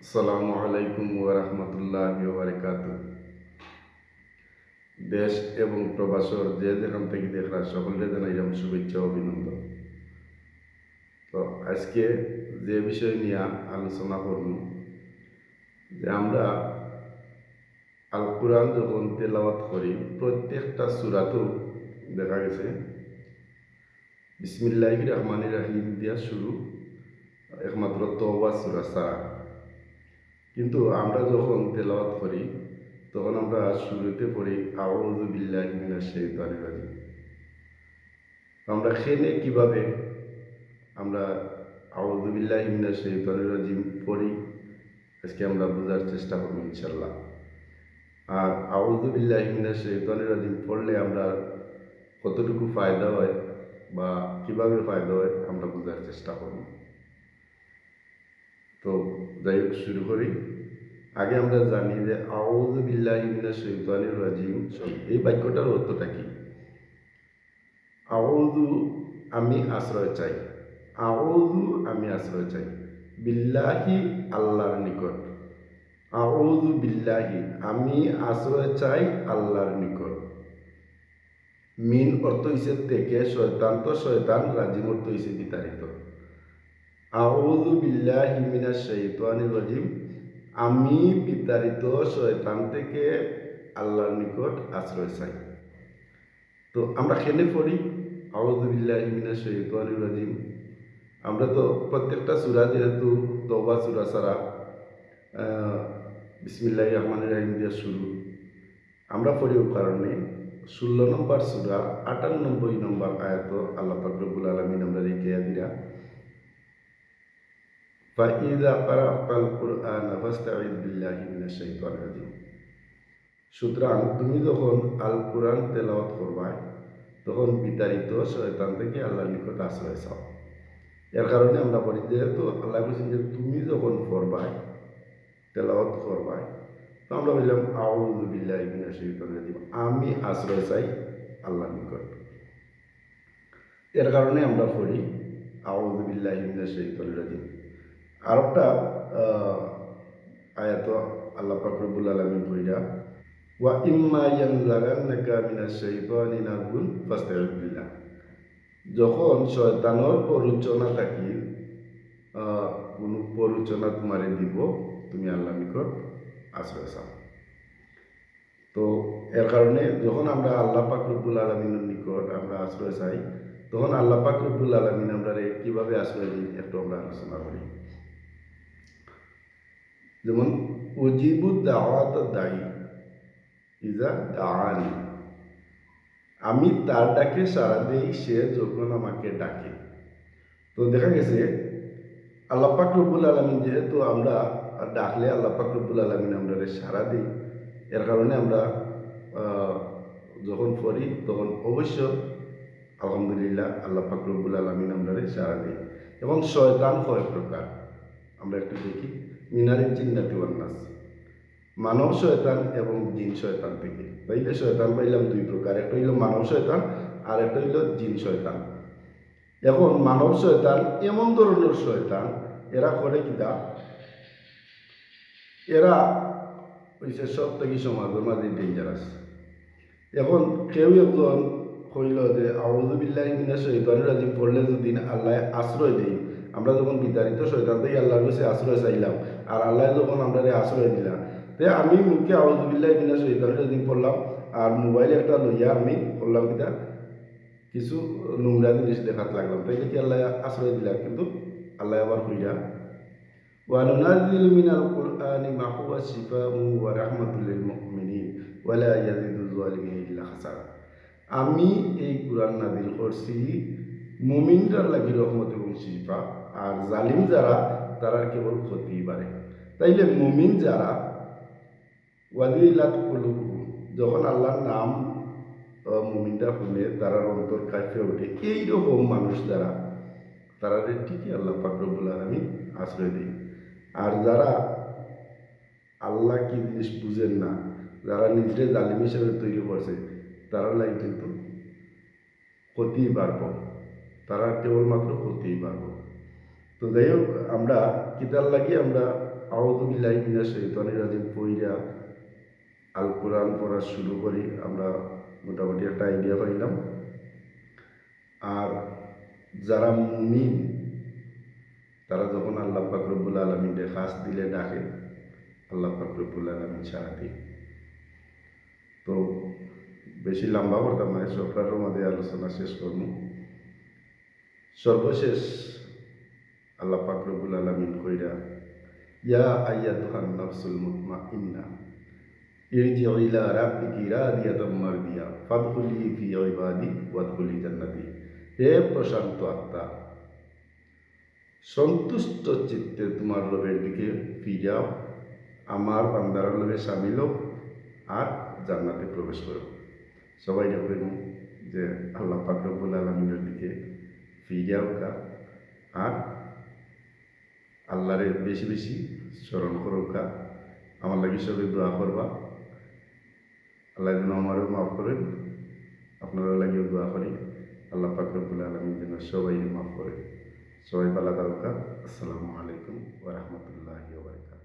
আসসালামু আলাইকুম ওরহমতুল্লাহ বারকাত দেশ এবং প্রবাসর যে যেখান থেকে দেখরা, সকলকে জানাইলাম শুভেচ্ছা অভিনন্দন। তো আজকে যে বিষয় নিয়ে আলোচনা করব, যে আমরা আল কোরআন যখন তেলাওয়াত করি, প্রত্যেকটা সুরাতেও দেখা গেছে বিসমিল্লাহ রহমান রাহিম দিয়া শুরু, একমাত্র তওবা সুরা সারা। কিন্তু আমরা যখন তেলাওয়াত করি, তখন আমরা শুরুতে পড়ি, আউযু বিল্লাহি মিনাশ শাইতানির রাজিম। আমরা খেনে কীভাবে? আমরা আউযু বিল্লাহি মিনাশ শাইতানির রাজিম পড়ি, আজকে আমরা বোঝার চেষ্টা করব ইনশাল্লাহ আর আউযু বিল্লাহি মিনাশ শাইতানির রাজিম পড়লে আমরা কতটুকু ফায়দা হয় বা কীভাবে ফায়দা হয়, আমরা বোঝার চেষ্টা করব। তো যাই হোক শুরু করি। আগে আমরা জানি যে আউযু বিল্লাহি মিনাশ রাজিম। এই বাক্যটার অর্থটা কি? আউযু আমি আশ্রয় চাই। আউযু আমি আশ্রয় চাই। বিল্লাহি আল্লাহর নিকট। আউযু বিল্লাহি আমি আশ্রয় চাই আল্লাহর নিকট। মিন অর্থ হিসেবে থেকে শয়তান তো শয়তান রাজিম অর্থ হিসেবে বিতাড়িত। আউযু বিল্লাহি মিনাশ শাইতানির রাজিম। আমি বিতাড়িত শয়তান থেকে আল্লাহর নিকট আশ্রয় চাই। তো আমরা খেলে পড়ি? আউযু বিল্লাহি মিনাশ শাইতানির রাজিম। আমরা তো প্রত্যেকটা সূরা যেহেতু তওবা সূরা ছাড়া বিসমিল্লাহির রহমানির রহিম দিয়ে শুরু। আমরা পড়িও কারণে ষোলো নম্বর সূরা আটানব্বই নম্বর আয়াত আল্লাহ পাক রব্বুল আলামিন আমরা রেখে দিরা ফাইদা পারা আল কোরআন আবাস্তাবিল্লাহিম সুতরাং তুমি যখন আল কোরআন তেলাওয়াত করবা তখন বিতাড়িত শয়তান থেকে আল্লাহর নিকট আশ্রয় চাও। এর কারণে আমরা বলি, যেহেতু আল্লাহ বলছেন যে তুমি যখন পড়বাই, তেলাওয়াত করবাই, তো আমরা বললাম আউজুবিল্লাহ ইবিনা শরীফ আমি আশ্রয় চাই আল্লাহ নিকট। এর কারণে আমরা পড়ি আউজুবিল্লাহ ইবিনা শরীফ রাজিম আর একটা আয়াত আল্লাহ পাক রব্বুল আলামিন কইরা, ওয়া ইম্মা ইয়ানজাগান্নাকা মিনাশ শাইতানি নাজগুন ফাস্তাইজ বিল্লাহ। যখন শয়তানের প্ররোচনা থাকি কোনো প্ররোচনা তোমারে দিব, তুমি আল্লাহ নিকট আশ্রয় চাও। তো এর কারণে যখন আমরা আল্লাহ পাক রব্বুল আলমিনের নিকট আমরা আশ্রয় চাই, তখন আল্লাহ পাক রব্বুল আলমিন আমরা কীভাবে আশ্রয় দিই, একটু আমরা আলোচনা করি। যেমন, উজিবু দায়ী, ইজা দাওয়ানি আমি তার ডাকে সাড়া দেই, সে যখন আমাকে ডাকে। তো দেখা গেছে, আল্লাহ পাক রব্বুল আলমিন যেহেতু আমরা ডাকলে আল্লাহ পাক রব্বুল আলমিন আমরা সাড়া দিই, এর কারণে আমরা যখন পড়ি তখন অবশ্য আলহামদুলিল্লাহ আল্লাহ রব্বুল আলমিন আমরা সাড়া দিই। এবং শয়তান কয় প্রকার? আমরা একটু দেখি। মিনারের জিন্নাতি ওয়ান্নাস মানব শয়তান এবং জিন শয়তান থেকে। পাইলে শয়তান, পাইলাম দুই প্রকার। একটা হইল মানব শয়তান, আর একটা হইল জিন শয়তান। এখন মানব শয়তান এমন ধরনের শয়তান, এরা করে কিনা এরা হইছে সব থেকে সমাজের মাঝে ডেঞ্জারাস এখন কেউ একজন কইল যে আউজুবিল্লাহ মিনা শৈতান রাজিম পড়লে যদি আল্লাহ আশ্রয় দেই আমরা যখন বিতাড়িত শৈতান থেকে আল্লাহর কাছে আশ্রয় চাইলাম আর আল্লাহ যখন আমরা আশ্রয় দিলাম তে আমি মুখে আউজুবিল্লাহ মিনা শৈতান রাজিম পড়লাম আর মোবাইল একটা লইয়া আমি করলাম কিনা কিছু নোংরা জিনিস দেখাতে লাগলাম তাই কি আল্লাহ আশ্রয় দিলাম কিন্তু আল্লাহ আবার হইয়া وننزل من القرآن ما هو شفاء ورحمة للمؤمنين ولا يزيد الظالمين إلا خسارة আমি এই কোরআন নাজিল করছি মুমিনরার লাগি রহমত এবং শিফা আর জালিম যারা তারা কেবল ক্ষতি পারে তাইলে মুমিন যারা ওয়াদিলাত যখন আল্লাহর নাম মুমিনটা শুনে তারার অন্তর কাছে ওঠে, এইরকম মানুষ যারা তারা ঠিকই আল্লাহ পাকরবুল আলমী আশ্রয় দিই আর যারা আল্লাহ কি জিনিস বুঝেন না, যারা নিজের জালিম হিসেবে তৈরি করছে তারা লাই কিন্তু ক্ষতিই পারব তারা কেবলমাত্র ক্ষতিই পারব তো যাই হোক, আমরা কিতার লাগি আমরা আউদুবিল্লাহ মিনা শৈতানির রাজিম পইরা আল কোরআন পড়া শুরু করি। আমরা মোটামুটি একটা আইডিয়া পাইলাম। আর যারা মুমিন, তারা যখন আল্লাহ পাকরবুল আলমিনকে খাস দিলে ডাকে, আল্লাহ পাকরবুল আলমিন সারা দিই তো বেশি লম্বা করতাম না সরকারের মধ্যে আলোচনা শেষ করব। সর্বশেষ আল্লাহ পাকরবুল আলমিন কইরা, ইয়া আইয়া তুহান নফসুল মুতমা ইন্না ইরজি ইলা রাব্বিকি রাদিয়াতাম মারদিয়া, ফাদখুলি ফি ইবাদি ওয়াদখুলি জান্নাতি। হে প্রশান্ত আত্মা, সন্তুষ্ট চিত্তে তোমার লোভের দিকে ফিরাও আমার বান্দার লোভে সামিল আর জান্নাতে প্রবেশ করো। সবাই দেখবেন যে আল্লাহ পাকরবুল আলমিনের দিকে ফিরাও কা আর আল্লাহরে বেশি বেশি স্মরণ করোকা আমার লাগে সবাই দোয়া করবা। আল্লাহ যেন আমারও মাফ করেন। আপনারা লাগিও দোয়া করি। আল্লাহ পাকরবুল আলমী যেন সবাই মাফ করেন। সবাই পালা দারুকা আসসালামু আলাইকুম ওরহমতুল্লাহ ওবরকাত